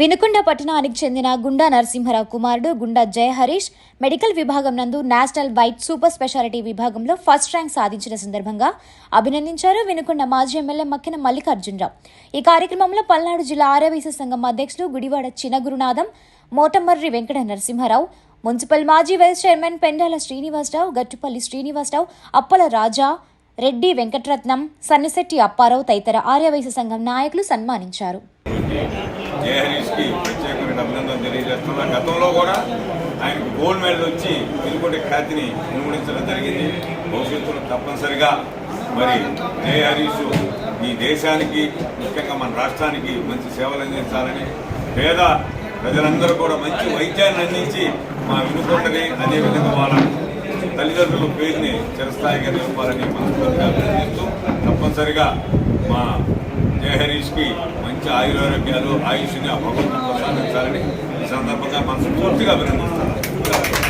వినుకొండ పట్టణానికి చెందిన గుండా నరసింహరావు కుమారుడు గుండా జయహరీష్ మెడికల్ విభాగం నందు నేషనల్ వైట్ సూపర్ స్పెషాలిటీ విభాగంలో ఫస్ట్ ర్యాంక్ సాధించిన సందర్భంగా అభినందించారు వినుకొండ మాజీ ఎమ్మెల్యే మక్కిన మల్లికార్జునరావు. ఈ కార్యక్రమంలో పల్నాడు జిల్లా ఆర్యవైశ్య సంఘం అధ్యక్షులు గుడివాడ చినగురునాథం మోటమర్రి వెంకట నరసింహారావు మున్సిపల్ మాజీ వైస్ చైర్మన్ పెండాల శ్రీనివాసరావు గట్టుపల్లి శ్రీనివాసరావు అప్పల రాజా రెడ్డి వెంకటరత్నం సన్నిశెట్టి అప్పారావు తదితర ఆర్యవైశ్య సంఘం నాయకులు సన్మానించారు. జయ హరీష్కి ప్రత్యేకమైన అభినందన తెలియజేస్తున్నా. గతంలో కూడా ఆయనకు గోల్డ్ మెడల్ వచ్చి వెలుగొండ ఖ్యాతిని నిర్మూలించడం జరిగింది. భవిష్యత్తులో తప్పనిసరిగా మరి జయ హరీష్ ఈ దేశానికి ముఖ్యంగా మన రాష్ట్రానికి మంచి సేవలు అందించాలని పేద ప్రజలందరూ కూడా మంచి వైద్యాన్ని అందించి మా వినుకొండని అదేవిధంగా వాళ్ళ తల్లిదండ్రుల పేరుని చిరస్థాయిగా నిలపాలని మనస్ఫూర్తిగా అభినందిస్తూ తప్పనిసరిగా మా జయ హరీష్కి మంచి ఆయురారోగ్యాలు ఆయుష్ని ఆ భగవంతుడు ప్రసాదించాలని ఈ సందర్భంగా మనసు పూర్తిగా అభినందిస్తాను